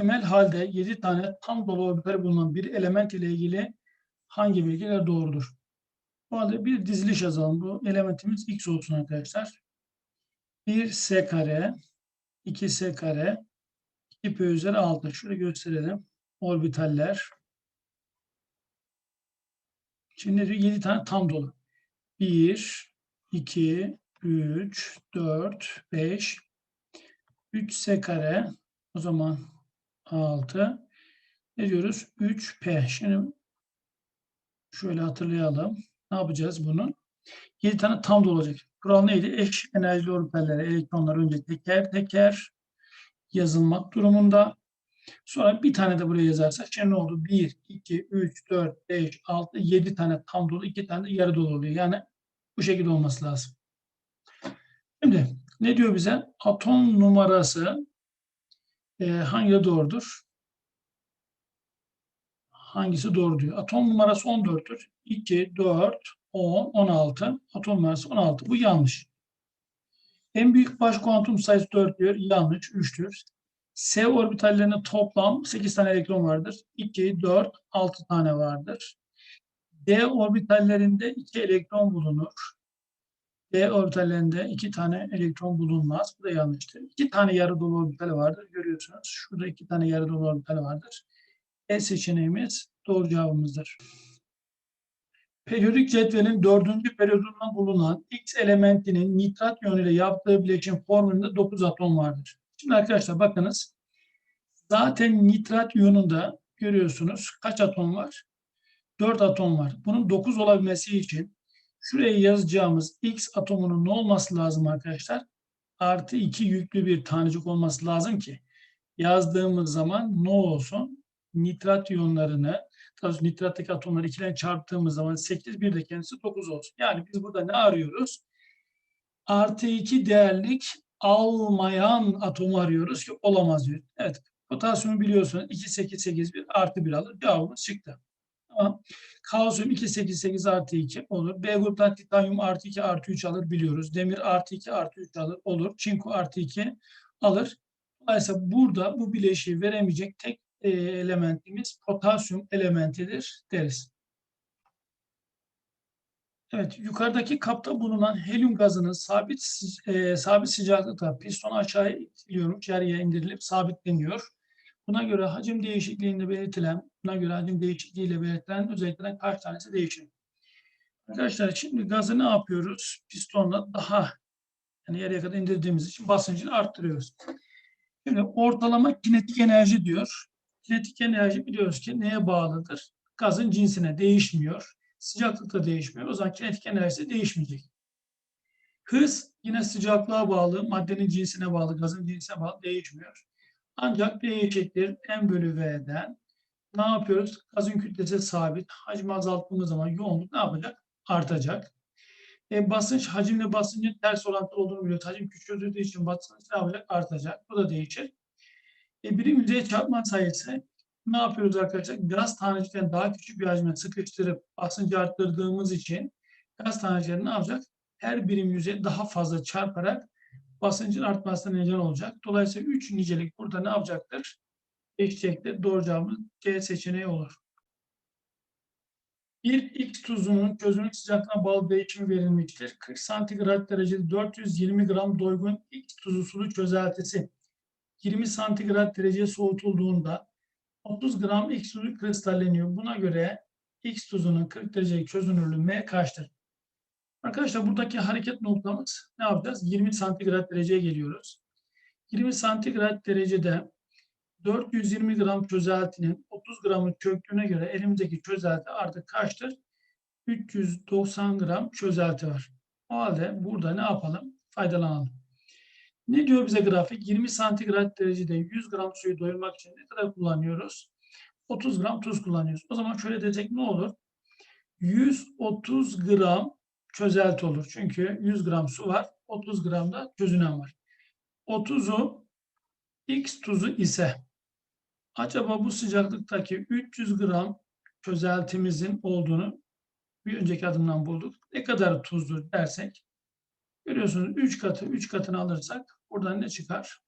temel halde 7 tane tam dolu orbitali bulunan bir element ile ilgili hangi bilgiler doğrudur? Bu halde bir diziliş yazalım. Bu elementimiz x olsun arkadaşlar. 1 s kare, 2 s kare, 2 p üzeri 6. Şöyle gösterelim. Orbitaller. Şimdi diyor 7 tane tam dolu. 1, 2, 3, 4, 5, 3 s kare, o zaman 6. Ne diyoruz? 3P. Şimdi şöyle hatırlayalım. Ne yapacağız bunu? 7 tane tam da olacak. Kural neydi? Eş enerjili orbitallere elektronlar önce teker teker yazılmak durumunda. Sonra bir tane de buraya yazarsak şimdi ne oldu? 1, 2, 3, 4, 5, 6, 7 tane tam dolu, 2 tane de yarı dolu oluyor. Yani bu şekilde olması lazım. Şimdi ne diyor bize? Atom numarası e, hangi doğrudur? Hangisi doğru diyor. Atom numarası 14'tür. 2, 4, 10, 16. Atom numarası 16. Bu yanlış. En büyük baş kuantum sayısı 4 diyor. Yanlış. 3'tür. S orbitallerinde toplam 8 tane elektron vardır. 2, 4, 6 tane vardır. D orbitallerinde 2 elektron bulunur. D orbitallerinde 2 tane elektron bulunmaz. Bu da yanlıştır. 2 tane yarı dolu orbital vardır. Görüyorsunuz. Şurada 2 tane yarı dolu orbital vardır. E seçeneğimiz doğru cevabımızdır. Periyodik cetvelin dördüncü periyodunda bulunan X elementinin nitrat yönüyle yaptığı bileşim formülünde 9 atom vardır. Şimdi arkadaşlar bakınız. Zaten nitrat iyonunda görüyorsunuz kaç atom var? 4 atom var. Bunun 9 olabilmesi için şuraya yazacağımız X atomunun ne olması lazım arkadaşlar? Artı 2 yüklü bir tanecik olması lazım ki yazdığımız zaman ne olsun? Nitrat iyonlarını nitrattaki atomları ikilen çarptığımız zaman 8, bir de kendisi 9 olsun. Yani biz burada ne arıyoruz? Artı 2 değerlik almayan atomu arıyoruz ki olamaz diyor. Evet, potasyumu biliyorsunuz 2, 8, 8, 1 artı 1 alır. Cevabımız çıktı. Tamam. Kalsiyum 2, 8, 8 artı 2 olur. B gruptan titanyum artı 2 artı 3 alır biliyoruz. Demir artı 2 artı 3 alır olur. Çinko artı 2 alır. Dolayısıyla burada bu bileşiği veremeyecek tek e, elementimiz potasyum elementidir deriz. Evet, yukarıdaki kapta bulunan helyum gazının sabit e, sabit sıcaklıkta piston aşağı itiliyorum, içeriye indirilip sabitleniyor. Buna göre hacim değişikliğinde belirtilen, buna göre hacim değişikliğiyle belirtilen özelliklerden kaç tanesi değişir? Arkadaşlar şimdi gazı ne yapıyoruz? Pistonla daha yani yarıya kadar indirdiğimiz için basıncını arttırıyoruz. Şimdi ortalama kinetik enerji diyor. Kinetik enerji biliyoruz ki neye bağlıdır? Gazın cinsine değişmiyor. Sıcaklık da değişmiyor. O zaman kinetik enerjisi değişmeyecek. Hız yine sıcaklığa bağlı, maddenin cinsine bağlı, gazın cinsine bağlı değişmiyor. Ancak D eşittir M bölü V'den ne yapıyoruz? Gazın kütlesi sabit. Hacmi azalttığımız zaman yoğunluk ne yapacak? Artacak. E, basınç, hacimle basıncın ters orantılı olduğunu biliyoruz. Hacim küçüldüğü için basınç ne yapacak? Artacak. Bu da değişir. E, birim yüzeye çarpma sayısı ne yapıyoruz arkadaşlar? Gaz taneciklerini daha küçük bir hacme sıkıştırıp basıncı arttırdığımız için gaz tanecikleri ne yapacak? Her birim yüzeye daha fazla çarparak basıncın artmasına neden olacak. Dolayısıyla 3 nicelik burada ne yapacaktır? Değişecektir. Doğru cevabımız C seçeneği olur. Bir X tuzunun çözünürlük sıcaklığına bağlı değişimi verilmiştir. 40 santigrat derecede 420 gram doygun X tuzu sulu çözeltisi 20 santigrat derece soğutulduğunda 30 gram X tuzu kristalleniyor. Buna göre X tuzunun 40 derecelik çözünürlüğü M kaçtır? Arkadaşlar buradaki hareket noktamız ne yapacağız? 20 santigrat dereceye geliyoruz. 20 santigrat derecede 420 gram çözeltinin 30 gramı çöktüğüne göre elimizdeki çözelti artık kaçtır? 390 gram çözelti var. O halde burada ne yapalım? Faydalanalım. Ne diyor bize grafik? 20 santigrat derecede 100 gram suyu doyurmak için ne kadar kullanıyoruz? 30 gram tuz kullanıyoruz. O zaman şöyle desek ne olur? 130 gram çözelti olur. Çünkü 100 gram su var, 30 gram da çözünen var. 30'u X tuzu ise acaba bu sıcaklıktaki 300 gram çözeltimizin olduğunu bir önceki adımdan bulduk. Ne kadar tuzdur dersek görüyorsunuz 3 katı 3 katını alırsak buradan ne çıkar?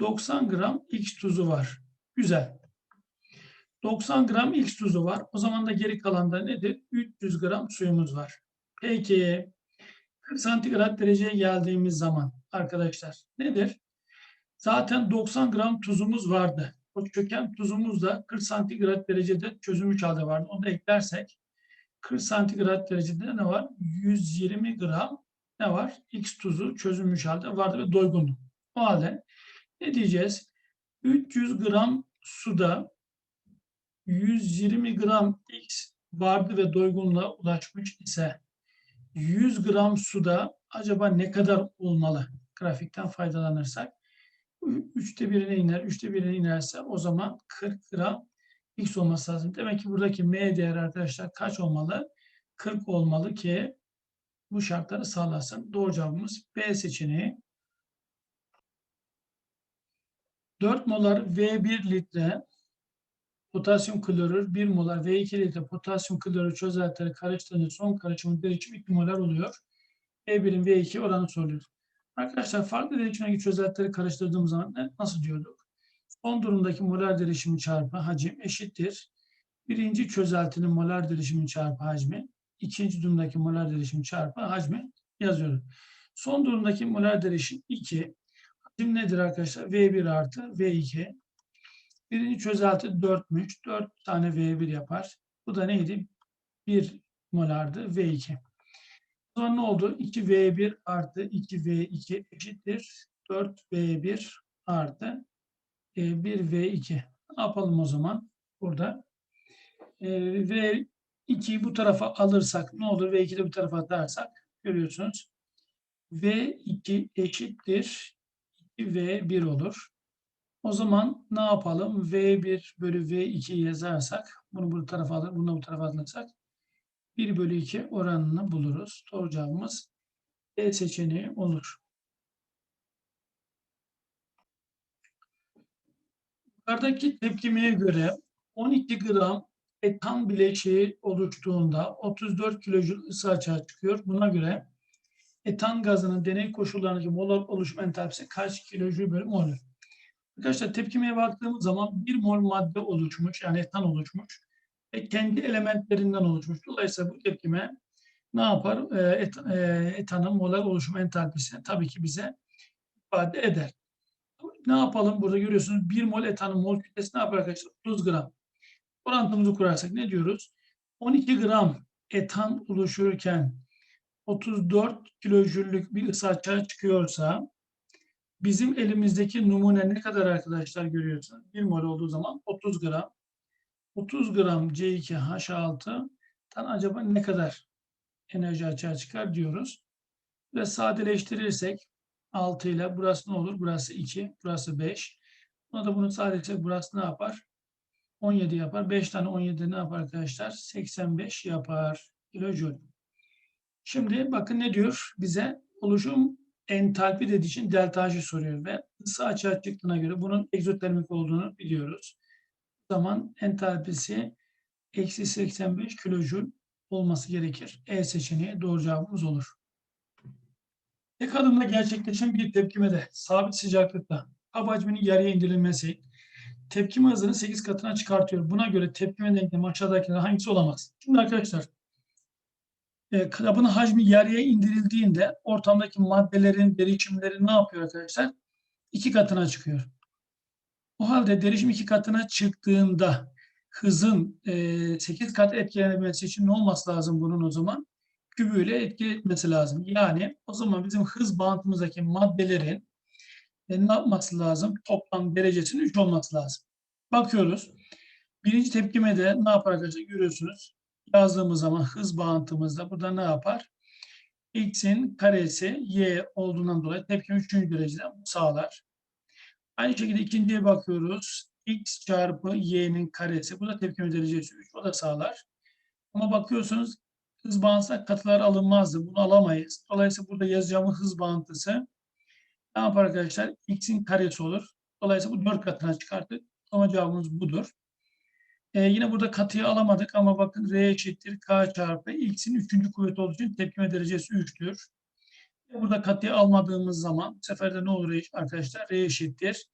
90 gram X tuzu var. Güzel. 90 gram X tuzu var. O zaman da geri kalan da nedir? 300 gram suyumuz var. Peki 40 santigrat dereceye geldiğimiz zaman arkadaşlar nedir? Zaten 90 gram tuzumuz vardı. O çöken tuzumuz da 40 santigrat derecede çözülmüş halde vardı. Onu da eklersek 40 santigrat derecede ne var? 120 gram ne var? X tuzu çözülmüş halde vardı ve doygundu. O halde ne diyeceğiz? 300 gram suda 120 gram X vardı ve doygunluğa ulaşmış ise 100 gram suda acaba ne kadar olmalı? Grafikten faydalanırsak. Üçte birine iner, üçte birine inerse o zaman 40 gram X olması lazım. Demek ki buradaki M değeri arkadaşlar kaç olmalı? 40 olmalı ki bu şartları sağlasın. Doğru cevabımız B seçeneği. 4 molar V1 litre potasyum klorür 1 molar V2 litre potasyum klorür çözeltileri karıştırınca son karışımın derişimi 2 molar oluyor. V1'in V2 oranı soruluyor. Arkadaşlar farklı derişimdeki çözeltileri karıştırdığımız zaman nasıl diyorduk? Son durumdaki molar derişimi çarpı hacim eşittir. Birinci çözeltinin molar derişimi çarpı hacmi, ikinci durumdaki molar derişimi çarpı hacmi yazıyoruz. Son durumdaki molar derişim 2. Hacim nedir arkadaşlar? V1 artı V2. Birinci çözelti 4'müş. 4 tane V1 yapar. Bu da neydi? 1 molardı V2. O zaman ne oldu? 2V1 artı 2V2 eşittir. 4V1 artı e, 1V2. Ne yapalım o zaman? Burada e, V2'yi bu tarafa alırsak ne olur? V2'yi de bu tarafa atarsak görüyorsunuz. V2 eşittir 2V1 olur. O zaman ne yapalım? V1 bölü V2 yazarsak, bunu bu tarafa alır, bunu bu tarafa alırsak 1 bölü 2 oranını buluruz. Doğru cevabımız D seçeneği olur. Yukarıdaki tepkimeye göre 12 gram etan bileşiği oluştuğunda 34 kilojül ısı açığa çıkıyor. Buna göre etan gazının deney koşullarındaki molar oluşum entalpisi kaç kilojül bölü mol'ür? Arkadaşlar tepkimeye baktığımız zaman bir mol madde oluşmuş yani etan oluşmuş ve kendi elementlerinden oluşmuş. Dolayısıyla bu tepkime ne yapar? E, et, e, etanın molar oluşum entalpisini tabii ki bize ifade eder. Ne yapalım? Burada görüyorsunuz 1 mol etanın mol kütlesi ne yapar arkadaşlar? 30 gram. Orantımızı kurarsak ne diyoruz? 12 gram etan oluşurken 34 kilojüllük bir ısı açığa çıkıyorsa bizim elimizdeki numune ne kadar arkadaşlar görüyorsunuz? 1 mol olduğu zaman 30 gram. 30 gram C2H6'dan acaba ne kadar enerji açığa çıkar diyoruz. Ve sadeleştirirsek 6 ile burası ne olur? Burası 2, burası 5. Buna da bunu sadece burası ne yapar? 17 yapar. 5 tane 17 ne yapar arkadaşlar? 85 yapar. Kilojoule. Şimdi bakın ne diyor bize? Oluşum entalpi dediği için delta H soruyor ve ısı açığa çıktığına göre bunun egzotermik olduğunu biliyoruz. O zaman entalpisi eksi 85 kilojoule olması gerekir. E seçeneği doğru cevabımız olur. Tek adımda gerçekleşen bir tepkimede sabit sıcaklıkta hava hacminin yarıya indirilmesi tepkime hızını 8 katına çıkartıyor. Buna göre tepkime denklemi aşağıdakilerden hangisi olamaz? Şimdi arkadaşlar e, kabın hacmi yarıya indirildiğinde ortamdaki maddelerin derişimleri ne yapıyor arkadaşlar? İki katına çıkıyor. O halde derişim iki katına çıktığında hızın e, 8 kat etkilenebilmesi için ne olması lazım bunun o zaman? Kübüyle etki etmesi lazım. Yani o zaman bizim hız bantımızdaki maddelerin e, ne yapması lazım? Toplam derecesinin 3 olması lazım. Bakıyoruz. Birinci tepkimede ne yapar arkadaşlar? Görüyorsunuz. Yazdığımız zaman hız bağıntımızda burada ne yapar? X'in karesi Y olduğundan dolayı tepkime 3. derecede sağlar. Aynı şekilde ikinciye bakıyoruz. X çarpı Y'nin karesi. Bu da tepkime derecesi 3. O da sağlar. Ama bakıyorsunuz hız bağıntısı katılar alınmazdı. Bunu alamayız. Dolayısıyla burada yazacağımız hız bağıntısı ne yapar arkadaşlar? X'in karesi olur. Dolayısıyla bu 4 katına çıkarttık. Ama cevabımız budur. Ee, yine burada katıyı alamadık ama bakın R eşittir K çarpı X'in 3. kuvveti olduğu için tepkime derecesi 3'tür. Burada katıyı almadığımız zaman bu sefer de ne olur arkadaşlar? R eşittir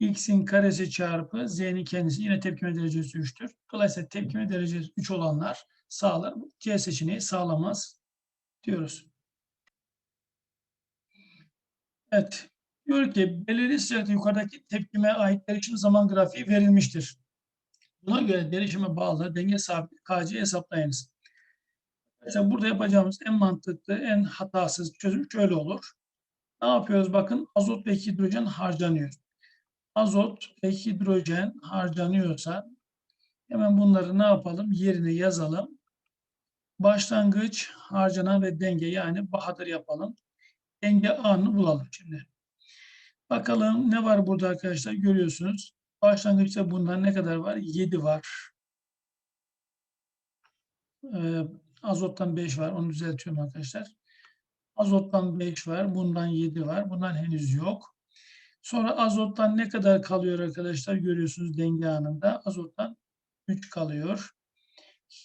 x'in karesi çarpı z'nin kendisi yine tepkime derecesi 3'tür. Dolayısıyla tepkime derecesi 3 olanlar sağlar. C seçeneği sağlamaz diyoruz. Evet. Diyor ki belirli sıcaklıkta yukarıdaki tepkime ait derişim zaman grafiği verilmiştir. Buna göre derişime bağlı denge sabit KC hesaplayınız. Mesela burada yapacağımız en mantıklı, en hatasız çözüm şöyle olur. Ne yapıyoruz? Bakın azot ve hidrojen harcanıyor. Azot ve hidrojen harcanıyorsa hemen bunları ne yapalım? Yerine yazalım. Başlangıç, harcanan ve denge yani Bahadır yapalım. Denge anını bulalım şimdi. Bakalım ne var burada arkadaşlar görüyorsunuz. Başlangıçta bundan ne kadar var? 7 var. Ee, azottan 5 var. Onu düzeltiyorum arkadaşlar. Azottan 5 var. Bundan 7 var. Bundan henüz yok. Sonra azottan ne kadar kalıyor arkadaşlar? Görüyorsunuz denge anında. Azottan 3 kalıyor.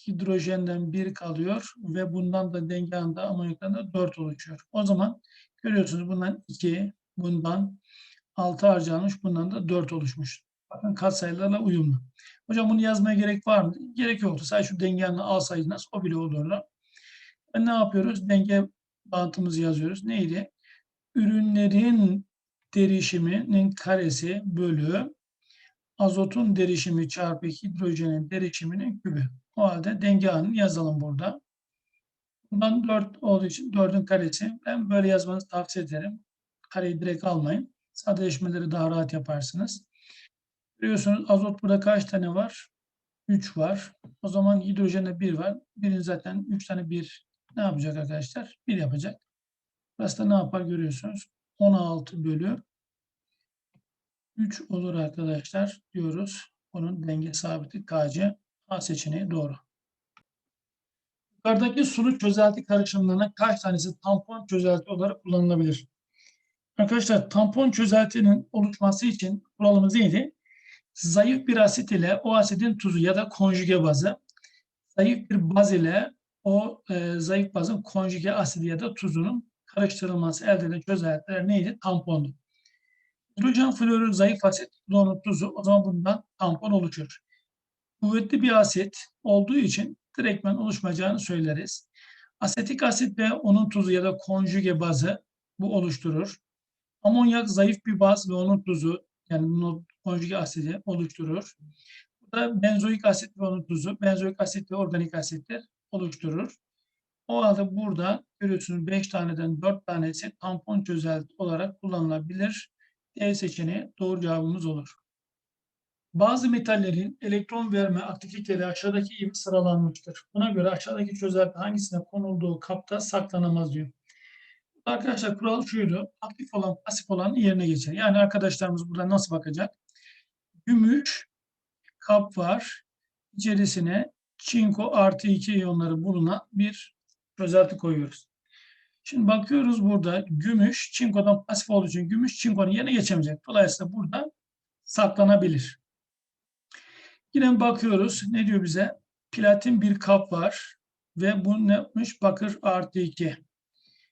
Hidrojenden 1 kalıyor ve bundan da denge anında amonyaktan da 4 oluşuyor. O zaman görüyorsunuz bundan 2, bundan 6 harcanmış, bundan da 4 oluşmuş. Bakın katsayılarla uyumlu. Hocam bunu yazmaya gerek var mı? Gerek yoktu. Sadece şu denge anını alsaydınız o bile olurdu. E ne yapıyoruz? Denge bağıntımızı yazıyoruz. Neydi? Ürünlerin derişiminin karesi bölü azotun derişimi çarpı hidrojenin derişiminin kübü. O halde denge anını yazalım burada. Bundan 4 olduğu için 4'ün karesi. Ben böyle yazmanızı tavsiye ederim. Kareyi direkt almayın. Sadeleşmeleri daha rahat yaparsınız. Biliyorsunuz azot burada kaç tane var? 3 var. O zaman hidrojende 1 var. Birin zaten 3 tane 1 ne yapacak arkadaşlar? 1 yapacak. Burası da ne yapar görüyorsunuz. 16 bölü 3 olur arkadaşlar diyoruz. Bunun denge sabiti KC A seçeneği doğru. Yukarıdaki sulu çözelti karışımlarına kaç tanesi tampon çözelti olarak kullanılabilir? Arkadaşlar tampon çözeltinin oluşması için kuralımız neydi? Zayıf bir asit ile o asitin tuzu ya da konjüge bazı, zayıf bir baz ile o e, zayıf bazın konjüge asidi ya da tuzunun karıştırılması elde edilen çözeltiler neydi? Tampondu. Hidrojen florür zayıf asit, onun tuzu o zaman bundan tampon oluşur. Kuvvetli bir asit olduğu için direktmen oluşmayacağını söyleriz. Asetik asit ve onun tuzu ya da konjüge bazı bu oluşturur. Amonyak zayıf bir baz ve onun tuzu yani konjüge asidi oluşturur. Bu da benzoik asit ve onun tuzu, benzoik asit ve organik asitler oluşturur. O halde burada görüyorsunuz 5 taneden 4 tanesi tampon çözelti olarak kullanılabilir. D seçeneği doğru cevabımız olur. Bazı metallerin elektron verme aktiviteleri aşağıdaki gibi sıralanmıştır. Buna göre aşağıdaki çözelti hangisine konulduğu kapta saklanamaz diyor. Arkadaşlar kural şuydu. Aktif olan pasif olan yerine geçer. Yani arkadaşlarımız burada nasıl bakacak? Gümüş kap var. İçerisine çinko artı 2 iyonları bulunan bir çözelti koyuyoruz. Şimdi bakıyoruz burada gümüş çinkodan pasif olduğu için gümüş çinkonun yerine geçemeyecek. Dolayısıyla burada saklanabilir. Yine bakıyoruz. Ne diyor bize? Platin bir kap var. Ve bu ne yapmış? Bakır artı 2.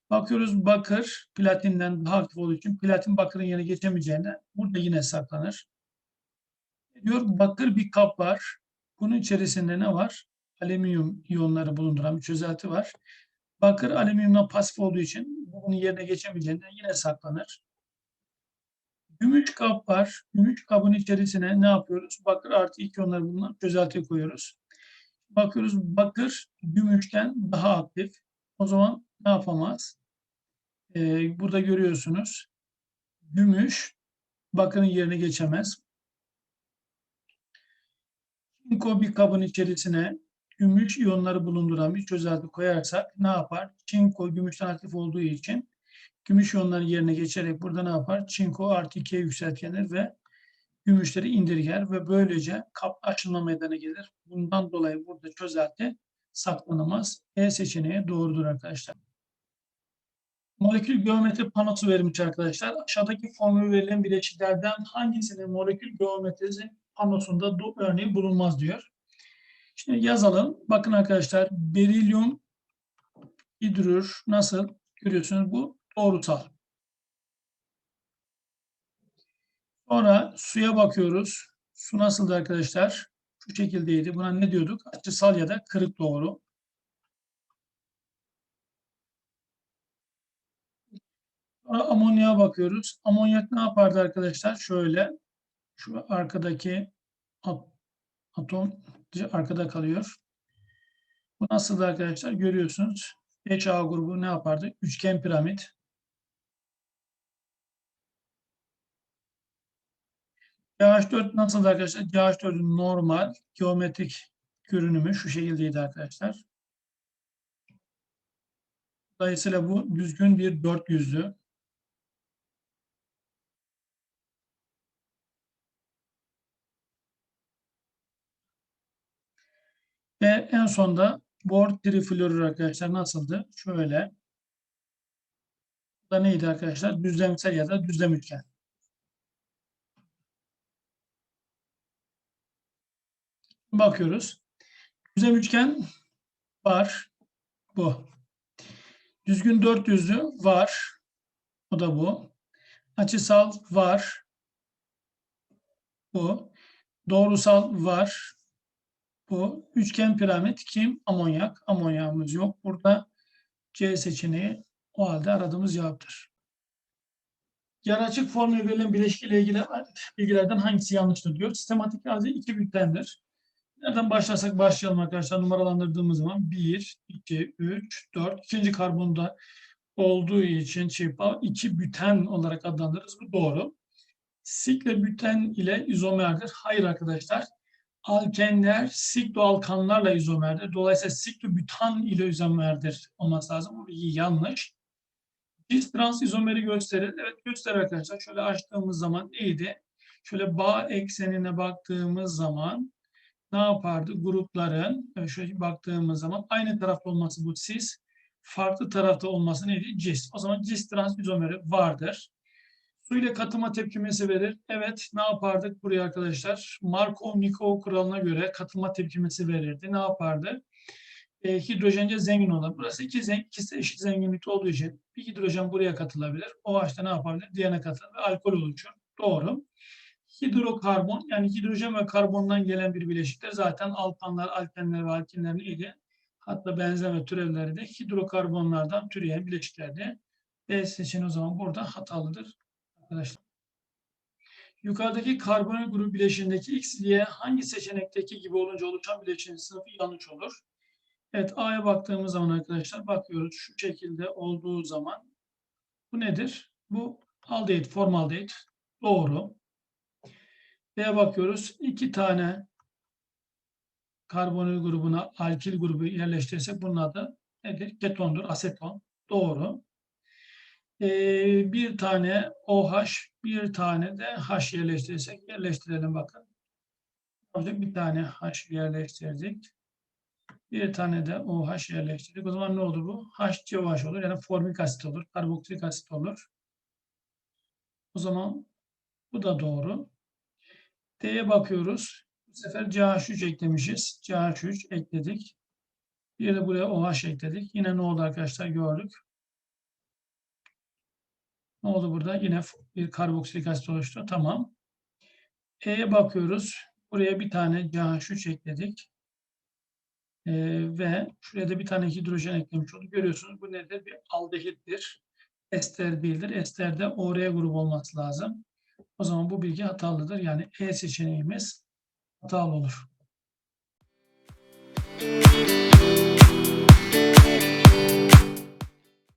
Bakıyoruz bakır platinden daha aktif olduğu için platin bakırın yerine geçemeyeceğine burada yine saklanır. Diyor bakır bir kap var. Bunun içerisinde ne var? Alüminyum iyonları bulunduran bir çözelti var. Bakır alüminyumla pasif olduğu için bunun yerine geçemeyeceğinden yine saklanır. Gümüş kap var. Gümüş kabın içerisine ne yapıyoruz? Bakır artı iki iyonları bulunan çözelti koyuyoruz. Bakıyoruz bakır gümüşten daha aktif. O zaman ne yapamaz? Ee, burada görüyorsunuz. Gümüş bakırın yerine geçemez. Çinko bir kabın içerisine gümüş iyonları bulunduran bir çözelti koyarsak ne yapar? Çinko gümüşten aktif olduğu için gümüş iyonları yerine geçerek burada ne yapar? Çinko artı 2'ye yükseltgenir ve gümüşleri indirger ve böylece kap açılma meydana gelir. Bundan dolayı burada çözelti saklanamaz. E seçeneği doğrudur arkadaşlar. Molekül geometri panosu verilmiş arkadaşlar. Aşağıdaki formül verilen bileşiklerden hangisinin molekül geometrisi panosunda bu örneği bulunmaz diyor. Şimdi yazalım. Bakın arkadaşlar berilyum hidrür nasıl görüyorsunuz bu doğrusal. Sonra suya bakıyoruz. Su nasıldı arkadaşlar? Şu şekildeydi. Buna ne diyorduk? Açısal ya da kırık doğru. Sonra amonyağa bakıyoruz. Amonyak ne yapardı arkadaşlar? Şöyle şu arkadaki at- atom arkada kalıyor. Bu nasıl arkadaşlar? Görüyorsunuz. HA grubu ne yapardı? Üçgen piramit. CH4 nasıl arkadaşlar? CH4'ün normal geometrik görünümü şu şekildeydi arkadaşlar. Dolayısıyla bu düzgün bir dört yüzlü. Ve en sonda bor triflorür arkadaşlar nasıldı? Şöyle. Bu da neydi arkadaşlar? Düzlemsel ya da düzlem üçgen. Bakıyoruz. Düzlem üçgen var. Bu. Düzgün dört yüzlü var. O da bu. Açısal var. Bu. Doğrusal var. Bu. Üçgen piramit kim? Amonyak. Amonyağımız yok. Burada C seçeneği o halde aradığımız cevaptır. Yer açık formülü verilen bileşkiyle ilgili bilgilerden hangisi yanlıştır diyor. Sistematik gazi iki büyüktendir. Nereden başlarsak başlayalım arkadaşlar. Numaralandırdığımız zaman 1, 2, 3, 4. ikinci karbonda olduğu için çipa 2 büten olarak adlandırırız. Bu doğru. Sikle büten ile izomerdir. Hayır arkadaşlar. Alkenler sikloalkanlarla izomerdir. Dolayısıyla siklobütan ile izomerdir olması lazım. Bu bilgi yanlış. Cis trans izomeri gösterir. Evet gösterir arkadaşlar. Şöyle açtığımız zaman neydi? Şöyle bağ eksenine baktığımız zaman ne yapardı? Grupların şöyle baktığımız zaman aynı tarafta olması bu cis, farklı tarafta olması neydi? Cis. O zaman cis trans izomeri vardır. Su ile katılma tepkimesi verir. Evet ne yapardık buraya arkadaşlar? Markov-Nikov kuralına göre katılma tepkimesi verirdi. Ne yapardı? E, hidrojence zengin olur. Burası iki zengin, ikisi eşit zenginlikte olduğu için bir hidrojen buraya katılabilir. O açta ne yapabilir? Diğerine ve alkol oluşur. Doğru. Hidrokarbon yani hidrojen ve karbondan gelen bir bileşikler zaten alkanlar, alkenler ve alkinlerin ili hatta benzeme türevleri de hidrokarbonlardan türeyen bileşiklerdi. B seçeneği o zaman burada hatalıdır arkadaşlar. Yukarıdaki karbon grubu bileşiğindeki X, Y hangi seçenekteki gibi olunca oluşan bileşiğin sınıfı yanlış olur? Evet A'ya baktığımız zaman arkadaşlar bakıyoruz şu şekilde olduğu zaman bu nedir? Bu aldehit, formaldehit. Doğru. B'ye bakıyoruz. İki tane karbonil grubuna alkil grubu yerleştirirsek bunun adı nedir? Ketondur, aseton. Doğru. Ee, bir tane OH, bir tane de H yerleştirirsek yerleştirelim bakın. Bir tane H yerleştirdik. Bir tane de OH yerleştirdik. O zaman ne olur bu? HCOH olur. Yani formik asit olur. Karboksilik asit olur. O zaman bu da doğru. D'ye bakıyoruz. Bu sefer CH3 eklemişiz. CH3 ekledik. Bir de buraya OH ekledik. Yine ne oldu arkadaşlar gördük. Ne oldu burada? Yine bir karboksilik asit oluştu. Tamam. E'ye bakıyoruz. Buraya bir tane CH3 ekledik. Ee, ve şuraya da bir tane hidrojen eklemiş olduk. Görüyorsunuz bu nedir? Bir aldehittir. Ester değildir. Esterde OR grubu olması lazım. O zaman bu bilgi hatalıdır. Yani E seçeneğimiz hatalı olur. Müzik